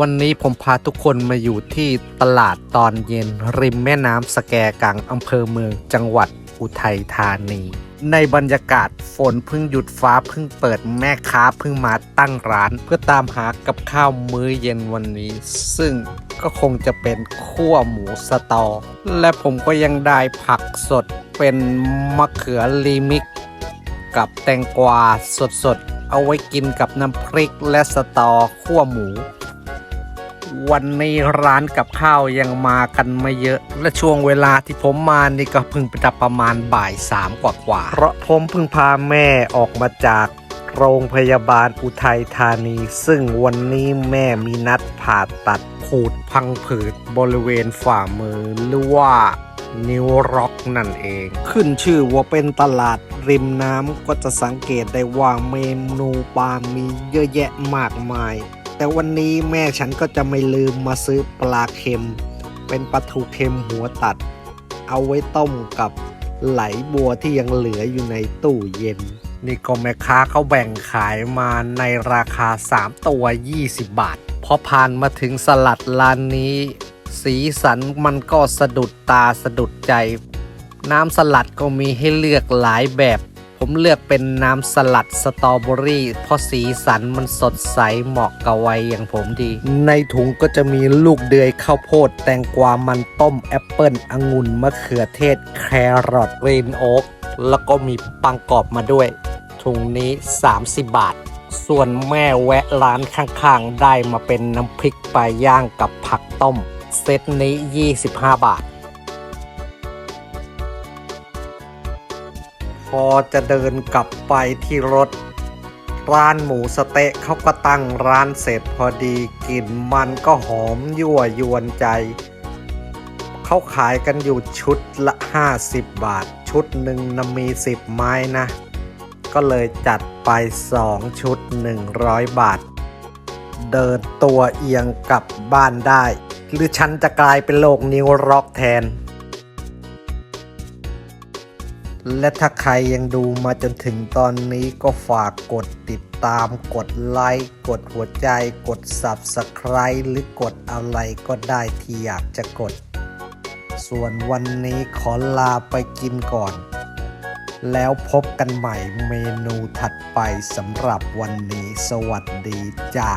วันนี้ผมพาทุกคนมาอยู่ที่ตลาดตอนเย็น ริมแม่น้ำสแกกังอำเภอเมืองจังหวัดอุทัยธานี ในบรรยากาศฝนเพิ่งหยุดฟ้าเพิ่งเปิดแม่ค้าเพิ่งมาตั้งร้าน เพื่อตามหากับข้าวมื้อเย็นวันนี้ ซึ่งก็คงจะเป็นขั้วหมูสตอ และผมก็ยังได้ผักสดเป็นมะเขือลีมิก กับแตงกวาสดๆ เอาไว้กินกับน้ำพริกและสตอขั้วหมู วันนี้ร้านกับข้าวยังมากันไม่เยอะ และช่วงเวลาที่ผมมานี่ก็เพิ่งจะประมาณบ่ายสามกว่าๆเพราะผมเพิ่งพาแม่ออกมาจากโรงพยาบาลอุทัยธานี ซึ่งวันนี้แม่มีนัดผ่าตัดขูดพังผืดบริเวณฝ่ามือหรือว่านิวร็อกนั่นเอง ขึ้นชื่อว่าเป็นตลาดริมน้ำก็จะสังเกตได้ว่าเมนูปลามีเยอะแยะมากมาย แต่วันนี้แม่ฉันก็จะไม่ลืมมาซื้อปลาเค็ม เป็นปลาทูเค็มหัวตัด เอาไว้ต้มกับไหลบัวที่ยังเหลืออยู่ในตู้เย็น นี่ก็แม่ค้าเขาแบ่งขายมาในราคา 3 ตัว 20 บาท พอผ่านมาถึงสลัดร้านนี้ สีสันมันก็สะดุดตาสะดุดใจ น้ำสลัดก็มีให้เลือกหลายแบบ ผมเลือกเป็นน้ำสลัดสตรอเบอรี่เพราะสีสันมันสดใสเหมาะกับวัยอย่างผมดี ในถุงก็จะมีลูกเดือยข้าวโพด แตงกวามันต้มแอปเปิลองุ่นมะเขือเทศ แครอทเรนโอ๊กแล้วก็มีปังกรอบมาด้วย ถุงนี้ 30 บาท ส่วนแม่แวะร้านข้างๆ ได้มาเป็นน้ำพริกปลาย่างกับผักต้ม เซตนี้ 25 บาท พอจะเดินกลับไปที่รถ ร้านหมูสเต๊ะเขาก็ตั้งร้านเสร็จพอดีกลิ่นมันก็หอมยั่วยวนใจ เขาขายกันอยู่ชุดละ 50 บาท ชุดหนึ่งนะมี 10 ไม้นะ ก็เลยจัดไป 2 ชุด 100 บาท เดินตัวเอียงกลับบ้านได้ หรือฉันจะกลายเป็นโลกนิวร็อกแทน และถ้าใครยังดูมาจนถึงตอนนี้ก็ฝากกดติดตาม กดไลค์ กดหัวใจ กด Subscribe หรือกดอะไรก็ได้ที่อยากจะกด ส่วนวันนี้ขอลาไปกินก่อน แล้วพบกันใหม่เมนูถัดไปสำหรับวันนี้ สวัสดีจ้า